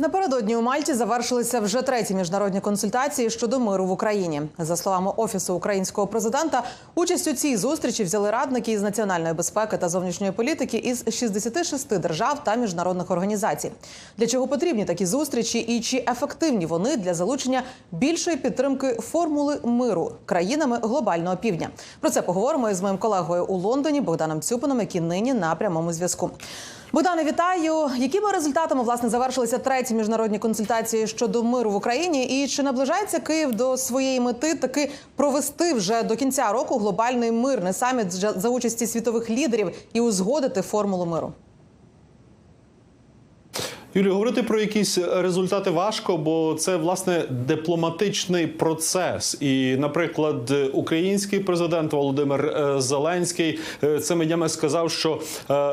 Напередодні у Мальті завершилися вже треті міжнародні консультації щодо миру в Україні. За словами офісу українського президента, участь у цій зустрічі взяли радники із національної безпеки та зовнішньої політики із 66 держав та міжнародних організацій. Для чого потрібні такі зустрічі і чи ефективні вони для залучення більшої підтримки формули миру країнами глобального півдня? Про це поговоримо із моїм колегою у Лондоні Богданом Цюпином, який нині на прямому зв'язку. Богдане, вітаю. Якими результатами власне завершилися треті міжнародні консультації щодо миру в Україні? І чи наближається Київ до своєї мети таки провести вже до кінця року глобальний мирний саміт за участі світових лідерів і узгодити формулу миру? Юлію, говорити про якісь результати важко, бо це власне дипломатичний процес. І, наприклад, український президент Володимир е, Зеленський е, цими днями сказав, що е,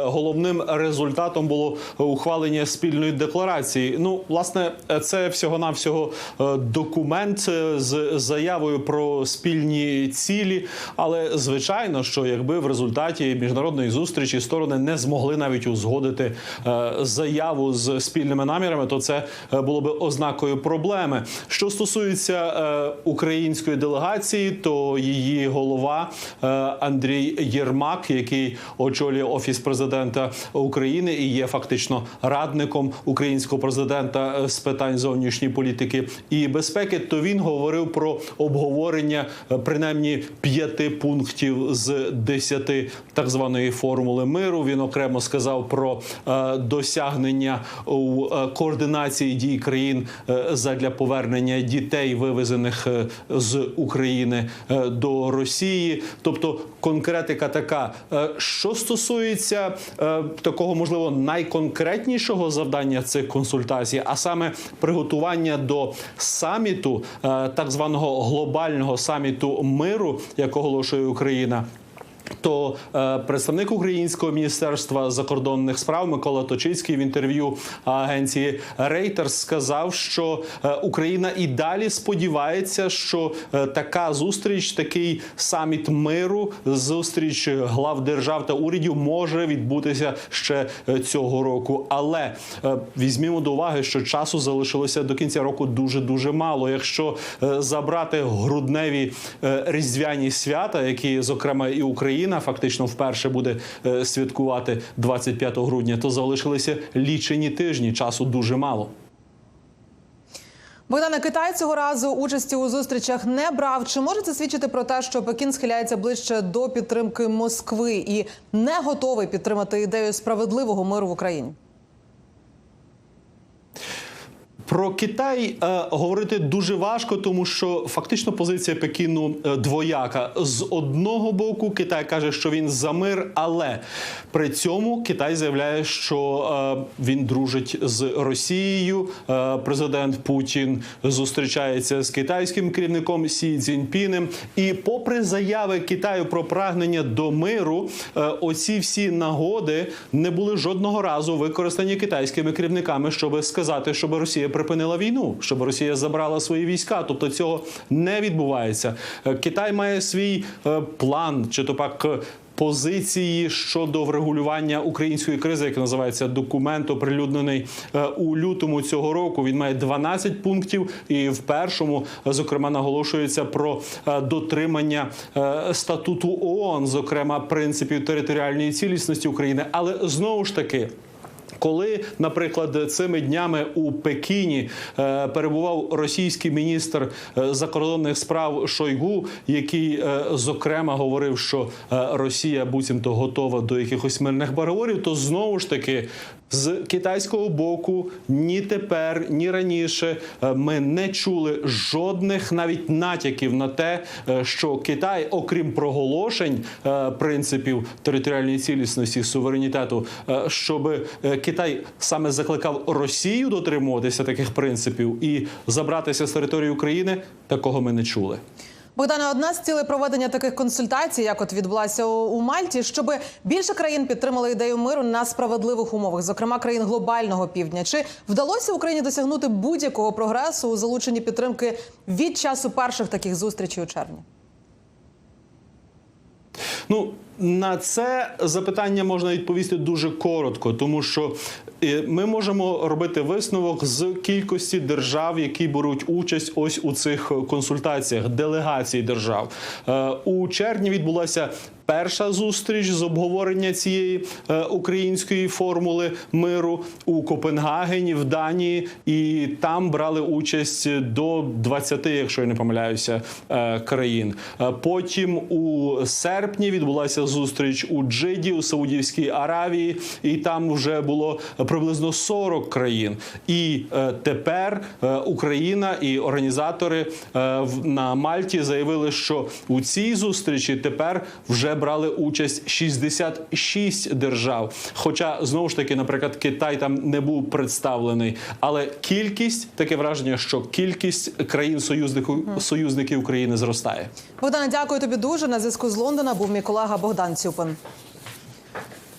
головним результатом було ухвалення спільної декларації. Ну, власне, це всього навсього документ з заявою про спільні цілі. Але звичайно, що якби в результаті міжнародної зустрічі сторони не змогли навіть узгодити заяву з спільними намірами, то це е, було би ознакою проблеми. Що стосується е, української делегації, то її голова е, Андрій Єрмак, який очолює офіс президента України і є фактично радником українського президента з питань зовнішньої політики і безпеки, то він говорив про обговорення принаймні п'яти пунктів з десяти так званої формули миру. Він окремо сказав про досягнення у е, координації дій країн е, задля повернення дітей, вивезених е, з України до Росії. Тобто конкретика така, що стосується такого, можливо, найконкретнішого завдання цих консультацій, а саме приготування до саміту, так званого глобального саміту миру, як оголошує Україна. То е, представник українського міністерства закордонних справ Микола Точицький в інтерв'ю агенції Reuters сказав, що е, Україна і далі сподівається, що е, така зустріч, такий саміт миру, зустріч глав держав та урядів може відбутися ще цього року. Але візьмімо до уваги, що часу залишилося до кінця року дуже дуже мало. Якщо забрати грудневі різдвяні свята, які зокрема і Україна фактично вперше буде е, святкувати 25 грудня, то залишилися лічені тижні. Часу дуже мало. Богдане, Китай цього разу участі у зустрічах не брав. Чи може це свідчити про те, що Пекін схиляється ближче до підтримки Москви і не готовий підтримати ідею справедливого миру в Україні? Про Китай е, говорити дуже важко, тому що фактично позиція Пекіну е, двояка. З одного боку, Китай каже, що він за мир, але при цьому Китай заявляє, що е, він дружить з Росією. Е, президент Путін зустрічається з китайським керівником Сі Цзіньпінем. І, попри заяви Китаю про прагнення до миру, е, оці всі нагоди не були жодного разу використані китайськими керівниками, щоб сказати, щоб Росія припинила війну, щоб Росія забрала свої війська. Тобто цього не відбувається. Е, Китай має свій е, план, чи то пак. Позиції щодо врегулювання української кризи, яка називається документ, оприлюднений е, у лютому цього року. Він має 12 пунктів, і в першому, зокрема, наголошується про дотримання статуту ООН, зокрема принципів територіальної цілісності України. Але знову ж таки. Коли, наприклад, цими днями у Пекіні е, перебував російський міністр е, закордонних справ Шойгу, який е, зокрема говорив, що Росія буцімто готова до якихось мирних переговорів, то знову ж таки. З китайського боку ні тепер, ні раніше е, ми не чули жодних навіть натяків на те, е, що Китай, окрім проголошень е, принципів територіальної цілісності суверенітету, щоб Китай саме закликав Росію дотримуватися таких принципів і забратися з території України, такого ми не чули. Богдане, одна з цілей проведення таких консультацій, як от відбулася у Мальті, щоб більше країн підтримали ідею миру на справедливих умовах, зокрема країн глобального півдня. Чи вдалося Україні досягнути будь-якого прогресу у залученні підтримки від часу перших таких зустрічей у червні? Ну На це запитання можна відповісти дуже коротко, тому що е, ми можемо робити висновок з кількості держав, які беруть участь ось у цих консультаціях, делегацій держав. Е, У червні відбулася. Перша зустріч з обговорення цієї е, української формули миру у Копенгагені в Данії, і там брали участь до 20, якщо я не помиляюся, е, країн. Е, Потім у серпні відбулася зустріч у Джиді у Саудівській Аравії, і там вже було приблизно 40 країн. І е, тепер е, Україна і організатори е, в- на Мальті заявили, що у цій зустрічі тепер вже брали участь 66 держав. Хоча знову ж таки, наприклад, Китай там не був представлений, але кількість таке враження, що кількість країн союзників союзників України зростає. Богдане, дякую тобі дуже. На зв'язку з Лондона був мій колега Богдан Цюпин.